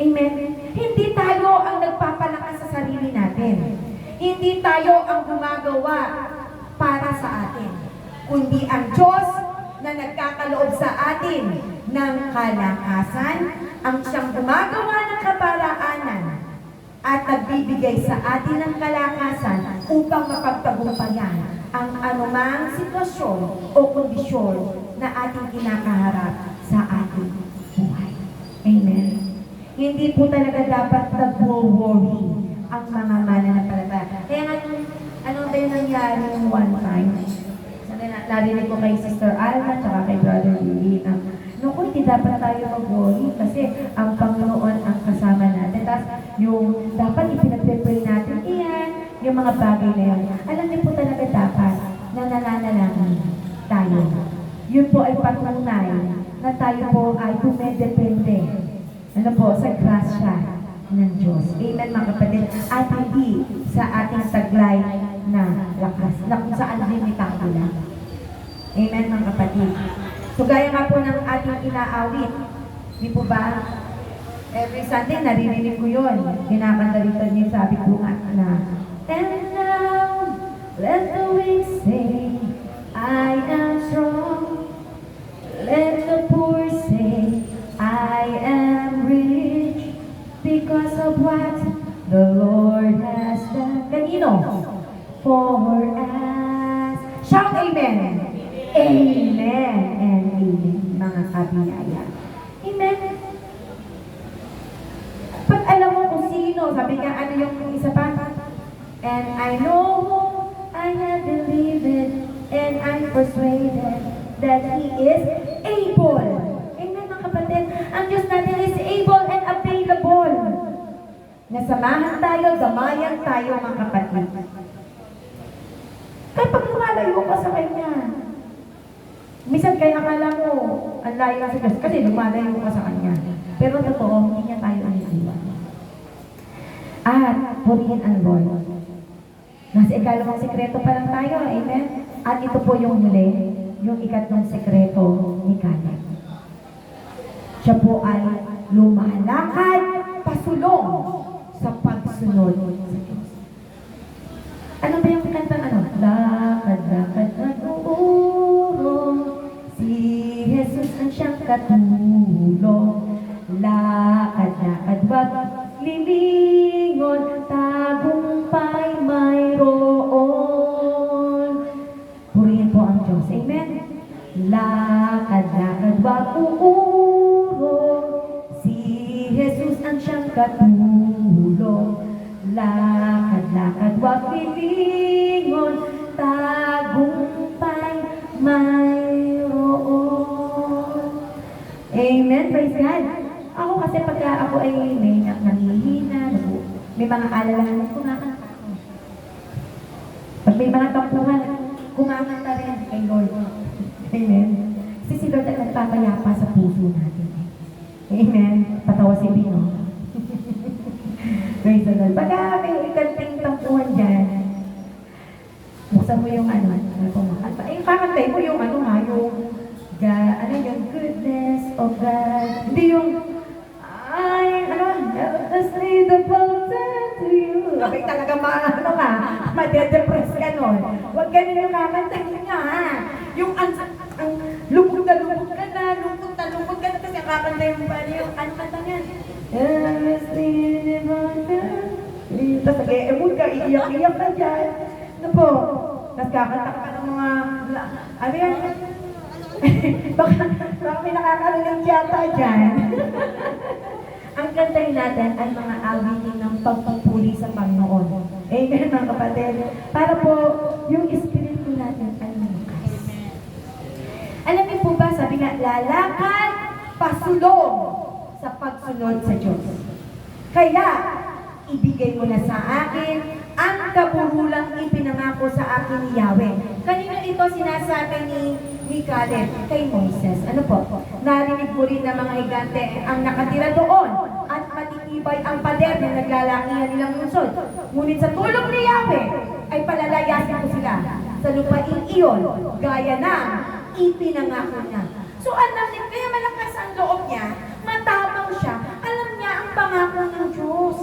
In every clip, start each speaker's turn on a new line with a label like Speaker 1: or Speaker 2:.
Speaker 1: Amen? Hindi tayo ang nagpapalakas sa sarili natin. Hindi tayo ang gumagawa para sa atin. Kundi ang Diyos na nagkakaloob sa atin ng kalakasan, ang siyang gumagawa ng kaparaanan at nagbibigay sa atin ng kalakasan upang mapagtagumpayan ang anumang sitwasyon o kondisyon na ating kinakaharap sa ating buhay. Amen. Hindi po talaga dapat nag-worry ang mga mananampalataya. Kaya nga ano ba yung nangyari yung one time? Narinig ko kay Sister Alma at kay Brother Willie na, Naku, hindi dapat tayo mag-worry kasi ang Panginoon ang kasama natin. Tapos yung dapat ipinagpe-pray natin, iyan, yung mga bagay na yun. Alam niyo po talaga dapat na nananalangin tayo. Yun po ay patunay na tayo po ay dumedepende ano po, sa grasya ng Diyos. Amen mga kapatid. At hindi sa ating taglay na lakas, na kung saan limitado lang. Amen mga kapatid. So gaya nga po ng ating inaawit, di po ba? Every Sunday, naririnig ko yun. Kinakanta rito niya, sabi ko nga na, And now, let the weak say, I am For us. Shout amen. Amen and amen, mga kabiyaya. Amen. Pag alam mo kung sino, sabi nga, ano yung isa pa? And I know whom I have believed and I'm persuaded that He is able. Amen mga kapatid. Ang Diyos natin is able and available. Nasamahan tayo, gamayan tayo mga kapatid. Kapag lumalayo ka sa Kanya, minsan kaya nakala mo, ang layo sa Diyos, kasi lumalayo ka sa Kanya. Pero totoo, hindi niya tayo iniiwan. At purihin ang Lord. Nasa ikalawang sekreto pa lang tayo, amen? At ito po yung huli, yung ikatlong sekreto ni Caleb. Siya po ay lumalakad pasulong sa pagsunod sa Diyos. Ano ba yung kantang ano? Lakad, ang siyang katulong Lakad, lakad, wag lilingon. Tagumpay mayroon. Purihin po ang Diyos. Amen? Lakad, lakad, wag uurong Si Jesus ang siyang katulong. Lakad, lakad, wag lilingon God. Ako kasi pagka ako ay may na- nangihina, nagu- may mga alalahanan, kumakanta ako. Pag may mga tampuhan, kumakanta rin kay Lord. Amen. Kasi si Lord ay nagpapayapa sa puso natin. Amen. Patawa si Pino. Praise the Lord. Pagka may ikanting tampuhan dyan, buksan mo yung ano, ka na, kasi ang kakantay mo pa yung, ano kanta closer tapos nag-e-emote ka, iiyak-iyak ka dyan. Ano po? Tapos kakanta ka ng mga, ano yan? baka, baka may nakakarinig yata dyan. Ang kantahin natin ay mga awitin ng pagpapuri sa Panginoon. Amen, mga kapatid. Para po, yung espiritu natin ay lumakas. Alam niyo po ba, sabi nga, lalakad, pasulong sa pagsunod sa Diyos. Kaya, ibigay mo na sa akin ang kaburulang ipinangako sa akin ni Yahweh. Kanino ito sinasabi ni, ni Caleb? Kay Moises. Ano po? Narinig mo rin ng mga higante ang nakatira doon at matitibay ang pader na naglalakihan nilang lungsod. Ngunit sa tulong ni Yahweh ay palalayasin ko sila sa lupain iyon gaya na ipinangako niya. So alam niya, kaya malakas ang loob niya, matapang siya, alam niya ang pangako ng Diyos.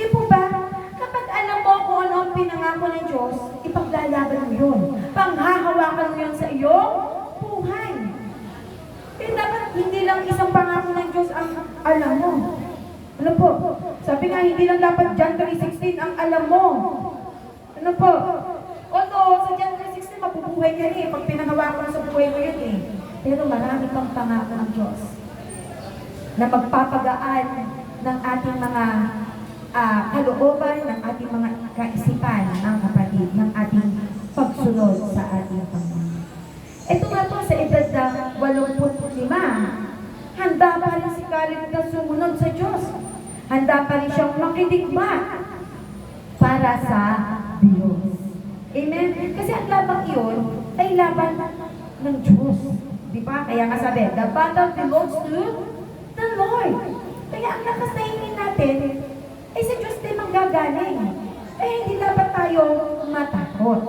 Speaker 1: Di po ba? Kapag alam mo kung ano ang pinangako ng Diyos, ipaglalaban mo yun. Panghahawakan mo yun sa iyong buhay. Kaya dapat hindi lang isang pangako ng Diyos ang alam mo. Ano po? Sabi nga, hindi lang dapat John 3.16 ang alam mo. Ano po? Although, sa John 3.16, mapubuhay ka rin. Pag pinangawa ko sa buhay mo yun eh. Pero marami pang pangako ng Diyos na magpapagaan ng ating mga ah, kalooban, ng ating mga kaisipan, ng kapatid, ng ating pagsunod sa ating Panginoon. Ito nga po sa edad na 85, handa pa rin si Caleb na sumunod sa Diyos. Handa pa rin siyang makidigma para sa Diyos. Amen? Kasi ang labang iyon ay laban ng Diyos. Di ba? Kaya nga sabi, the battle belongs to the Lord. Kaya ang lakas na hingin natin, ay sa Diyos din manggagaling. Eh, hindi dapat tayo matakot.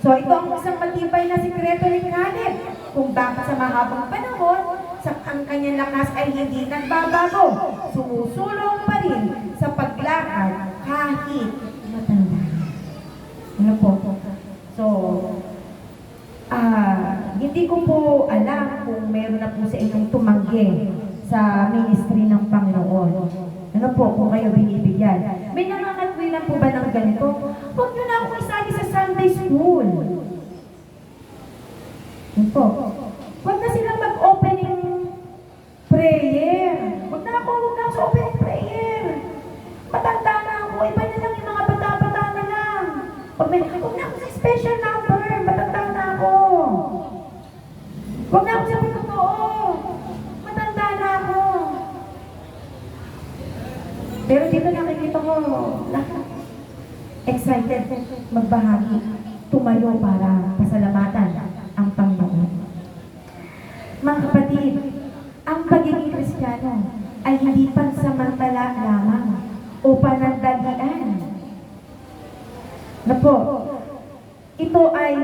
Speaker 1: So, ito ang isang matibay na sikreto ni Caleb kung bakit sa mahabang panahon, sa ang kanyang lakas ay hindi nagbabago. Sumusulong pa rin sa paglakad kahit matanda. Ano po? So, ah, hindi ko po alam kung meron na po sa inyong tumanggi sa ministry ng Panginoon. Ano po, kung kayo binibigyan. May nangangatwilan po ba ng ganito? Huwag nyo na akong isali sa Sunday school. Yun po. Huwag na silang mag-opening prayer. Huwag na ako, huwag na ako sa opening prayer. Matanda na ako. Iba na lang yung mga bata-bata na lang. Huwag, may, huwag na ako special number. Matanda na ako. Huwag na ako sa totoo. Matanda na ako. Pero dito nakikita ko lahat. Excited magbahagi. Tumayo para pasalamatan ang Panginoon. Mga kapatid, ang pagiging Kristiyano ay hindi pansamantala lamang o panandalian. Na po, ay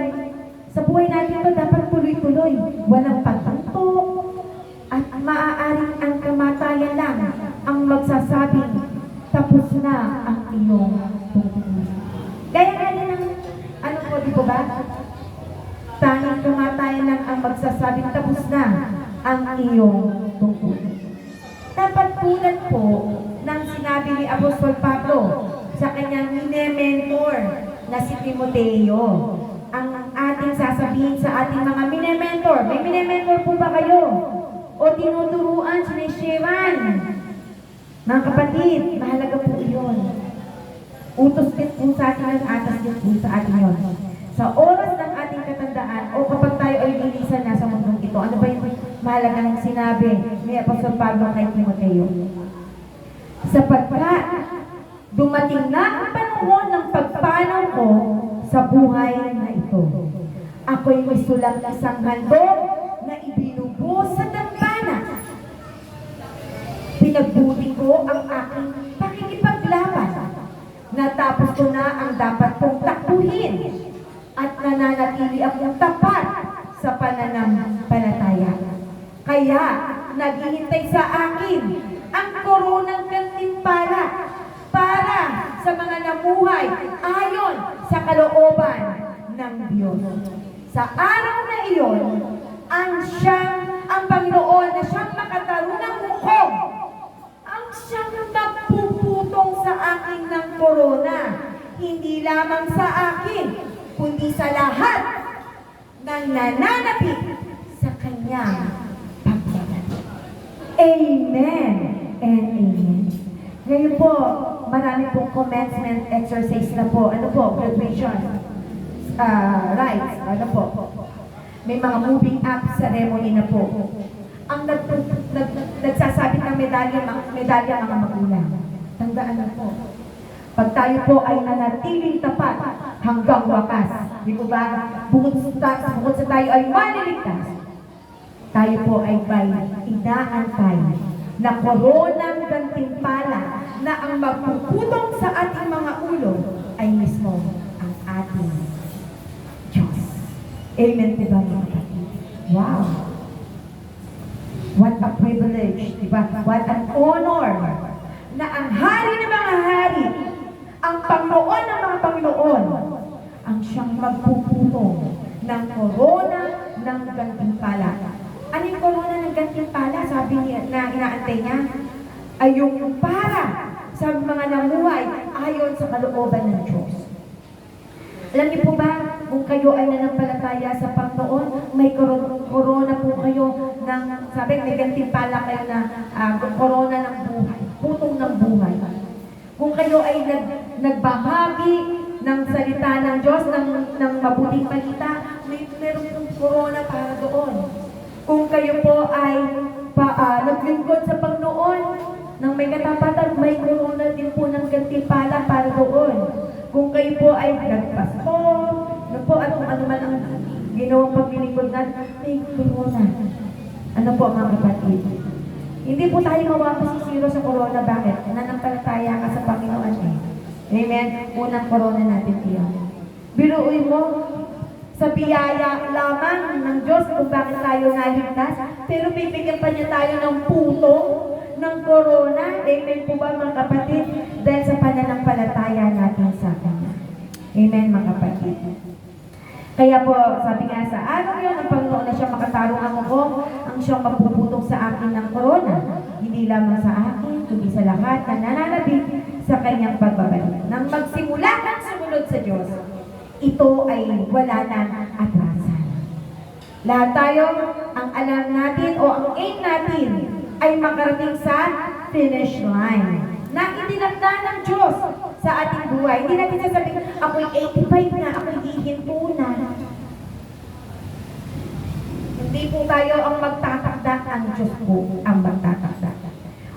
Speaker 1: sa buhay natin ito dapat tuloy-tuloy. Walang pagtanto at maaaring ang kamatayan lang ang magsasabing tapos na ang iyong tungkol. Gaya nga din ng, ano po, di ba? Tanging kamatayan lang ang magsasabing tapos na ang iyong tungkol. Dapat tulad po ng sinabi ni Apostol Pablo sa kanyang mine-mentor na si Timoteo. Ang ating sasabihin sa ating mga mine-mentor. May mine-mentor po ba kayo? O tinuturuan, sinishiran? Mga kapatid, mahalaga po iyon. Utos din po sa atin at atas din po sa atin yun. Sa oras ng ating katandaan o kapag tayo ay lilisan na sa mundong ito, ano ba yung mahalagang sinabi ni Apostol Pablo kay Timoteo? Sapagkat dumating na ang panahon ng pagpanaw ko sa buhay na ito. Ako'y may sulang isang handog na ibinubuhos sa dambana Pinagbuti ko ang aking pakikipaglaban. Natapos ko na ang dapat kong takbuhin at nananatili akong tapat sa pananampalataya. Kaya naghihintay sa akin ang koronang gantimpala para sa mga namuhay ayon sa kalooban ng Diyos. Sa araw na iyon, ang siyang, ang Panginoon na siyang makatarunang mukhong ang siyang magpuputong sa akin ng korona, hindi lamang sa akin, kundi sa lahat ng nananapit sa kanyang paglaban. Amen and amen. Ngayon po, marami pong commencement exercise na po. Ano po? Graduation. Uh, rights. Ano po? May mga moving up ceremony na po ang nag, nag, nag, nagsasabit ng medalya, medalya mga magulang. Tandaan na po. Pag tayo po ay nanatiling tapat hanggang wakas, di ba, bukod sa, bukod sa tayo ay maliligtas, tayo po ay may inaantay na koronang gantimpala na ang magpuputong sa ating mga ulo ay mismo ang ating Diyos. Amen po ba mga kapatid? Wow! What a privilege, di ba? What an honor na ang hari ng mga hari, ang Panginoon ng mga Panginoon, ang siyang magpuputong ng korona ng gantimpala Ano yung corona ng gantimpala? Sabi niya na inaantay niya ay yung para sa mga namuhay ayon sa kalooban ng Diyos. Alam niyo po ba, kung kayo ay nanampalataya sa Panginoon, may koro- corona po kayo ng, sabi, may gantimpala kayo na ah, corona ng buhay, putong ng buhay. Kung kayo ay nag, nagbahagi ng salita ng Diyos, ng, ng mabuting balita, may meron pong corona para doon. Kung kayo po ay pa, ah, naglingkod sa Panginoon, ng may katapatan, may corona din po ng gantimpala para doon. Kung kayo po ay nagpasko, ano po, at kung ano man ang ginawang paglilingkod natin, may corona. Ano po mga kapatid? Hindi po tayo mawapasisiro sa corona. Bakit? Nanampalataya ka sa Panginoon eh. Amen? Unang corona natin iyon. Biruin mo, sa biyaya lamang ng Diyos kung bakit tayo naligtas, pero bibigyan pa niya tayo ng puto ng corona. Amen po ba mga kapatid? Dahil sa pananampalataya natin sa Kanya. Amen mga kapatid. Kaya po, sabi nga sa araw yun, ang Panginoon na siya makatarong ang ako, ang siyang magpuputong sa akin ng corona. Hindi lamang sa akin, kundi sa lahat na nananabik sa kanyang pagbabalik. Nang magsimula ng sumunod sa Diyos, ito ay wala nang atrasan. Lahat tayo, ang alam natin o ang aim natin ay makarating sa finish line na itinakda ng Diyos sa ating buhay. Hindi natin sasabihin, ako'y 85 na, ako'y hihinto na. Hindi po tayo ang magtatakda, ang Diyos po ang magtatakda.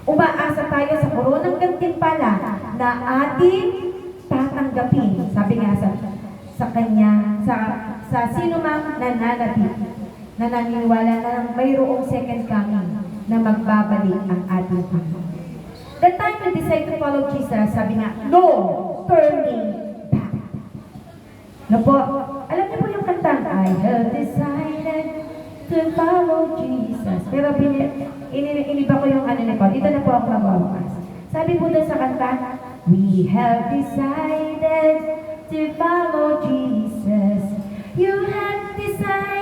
Speaker 1: Umaasa tayo sa koronang gantimpala na ating tatanggapin. Sabi nga sa, sa kanya, sa, sa sino mang nananapit na naniniwala na mayroong second coming na magbabalik ang ating Panginoon. The time we decide to follow Jesus, sabi nga, no turning back. No po, alam niyo po yung kantang, I have decided to follow Jesus. Pero iniba ko yung ano ni Paul. Ito na po ako magwawakas. Sabi po doon sa kanta, We have decided to follow Jesus. You have decided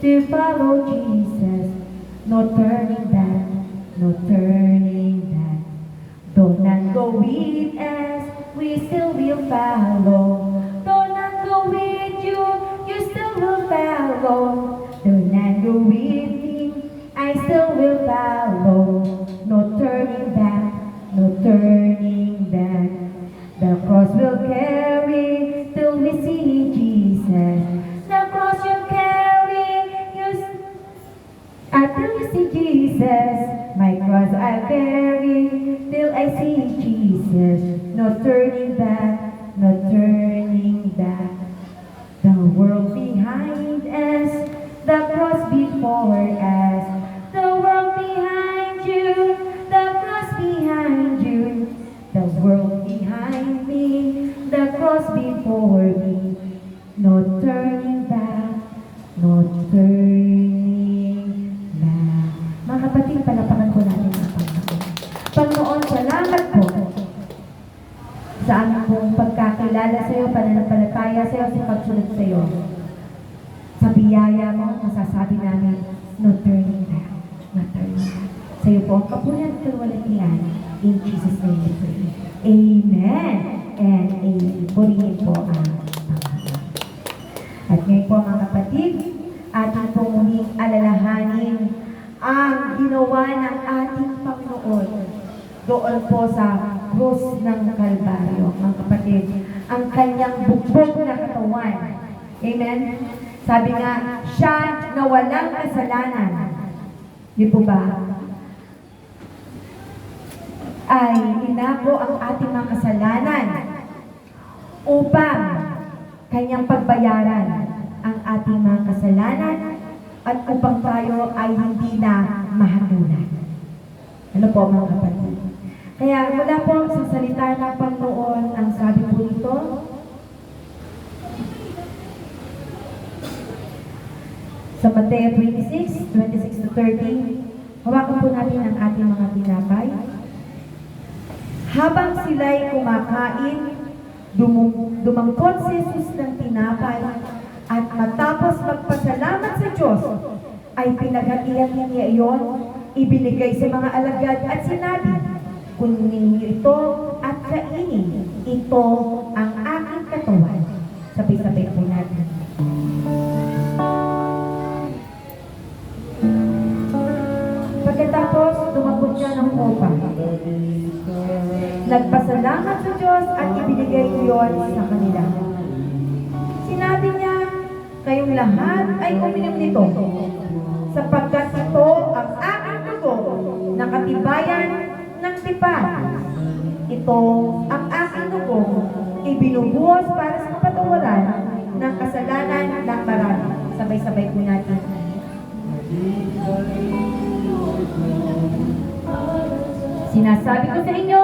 Speaker 1: to follow Jesus. No turning back, no turning back. Don't not go with us, we still will follow. Don't not go with you, you still will follow. Don't not go with me, I still will follow. No turning back, no turning back. The cross will carry No ating pong muling alalahanin ang ginawa ng ating Panginoon doon po sa krus ng Kalbaryo, mga kapatid, ang kanyang bugbog na katawan. Amen? Sabi nga, siya na walang kasalanan. Di po ba? Ay inako ang ating mga kasalanan upang kanyang pagbayaran ang ating mga kasalanan at upang tayo ay hindi na mahagulan. Ano po mga kapatid? Kaya mula po sa salita ng Panginoon, ang sabi po nito, sa Mateo 26, 26 to 30, hawakan po natin ang ating mga tinapay. Habang sila'y kumakain, dumum- dumangkot si Jesus ng tinapay at matapos magpasalamat sa Diyos, ay pinaghatihan niya iyon, ibinigay sa mga alagad at sinabi, Kunin ito at kainin. Ito ay uminom nito, sapagkat ito ang aking dugo na katibayan ng tipan. Ito ang aking dugo, ibinubuhos para sa kapatawaran ng kasalanan ng marami. Sabay-sabay po natin. Sinasabi ko sa inyo,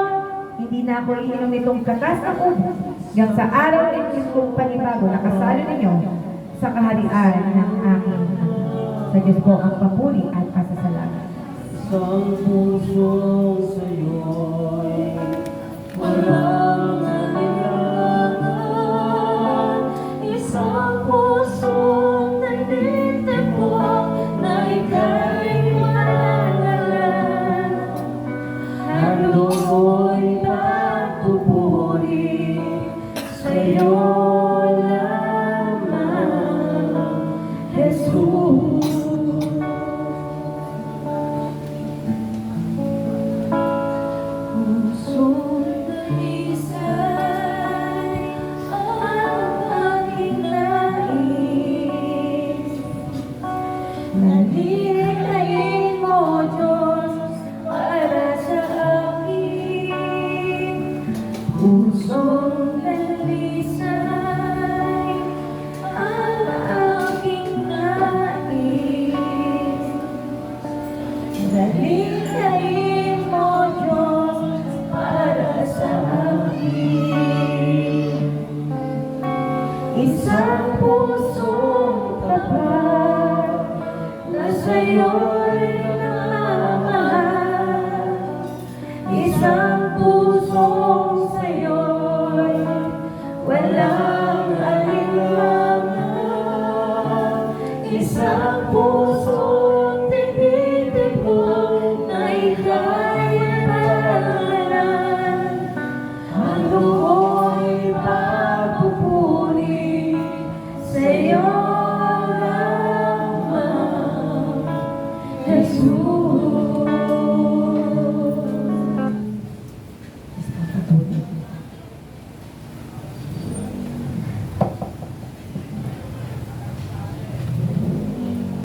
Speaker 1: hindi na ako iinom itong katas ng ubo hanggang sa araw ng kong panibago na kasalo ninyo sa kaharian ng aking. Sa Diyos po ang papuri at pasasalamat.
Speaker 2: Isang puso sa'yo'y walang